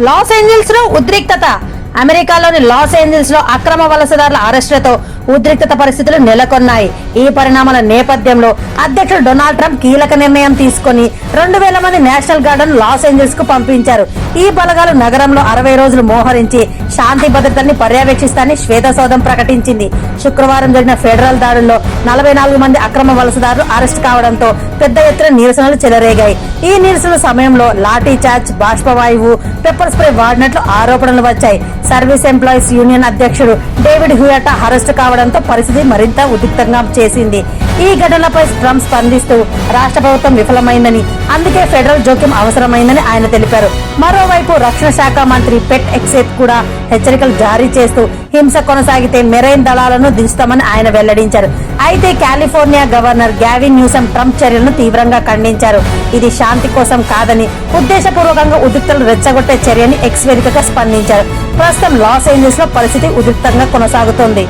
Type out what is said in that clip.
Loss ఏంజల్స్లో ఉద్రిక్తత. అమెరికాలోని loss ఏంజల్స్లో అక్రమ వలసదారుల అరెస్టులతో ఉద్రిక్తత పరిస్థితులు నెలకొన్నాయి. ఈ పరిణామాల నేపథ్యంలో అధ్యక్షుడు డొనాల్డ్ ట్రంప్ కీలక నిర్ణయం తీసుకొని రెండు వేల మంది నేషనల్ గార్డెన్ లాస్ ఏంజల్స్కు పంపించారు. ఈ బలగాలు నగరంలో అరవై రోజులు మోహరించి శాంతి భద్రతల్ని పర్యవేక్షిస్తానని శ్వేతసౌధం ప్రకటించింది. శుక్రవారం జరిగిన ఫెడరల్ దాడుల్లో నలభై నాలుగు మంది అక్రమ వలసదారులు అరెస్ట్ కావడంతో పెద్ద ఎత్తున నిరసనలు చెలరేగాయి. ఈ నిరసనల సమయంలో లాఠీ చార్జ్ బాష్పవాయువు పెప్పర్ స్ప్రే వాడినట్లు ఆరోపణలు వచ్చాయి. సర్వీస్ ఎంప్లాయీస్ యూనియన్ అధ్యక్షుడు డేవిడ్ హ్యూయట అరెస్ట్ కావడంతో పరిస్థితి మరింత ఉద్రిక్తంగా చేసింది. ఈ ఘటనలపై ట్రంప్ స్పందిస్తూ రాష్ట్ర ప్రభుత్వం విఫలమైందని అందుకే ఫెడరల్ జోక్యం అవసరమైందని ఆయన తెలిపారు. మరోవైపు రక్షణ శాఖ మంత్రి పెట్ ఎక్సేప్ కూడా హెచ్చరికలు జారీ చేస్తూ హింస కొనసాగితే మెరైన్ దళాలను దించుతామని ఆయన వెల్లడించారు. అయితే California governor Gavin Newsom Trump చర్యలను తీవ్రంగా ఖండించారు. ఇది శాంతి కోసం కాదని ఉద్దేశపూర్వకంగా ఉద్రిక్తలు రెచ్చగొట్టే చర్యని ఎక్స్ వేదికగా స్పందించారు. ప్రస్తుతం లాస్ ఏంజల్స్లో పరిస్థితి ఉద్రిక్తంగా కొనసాగుతోంది.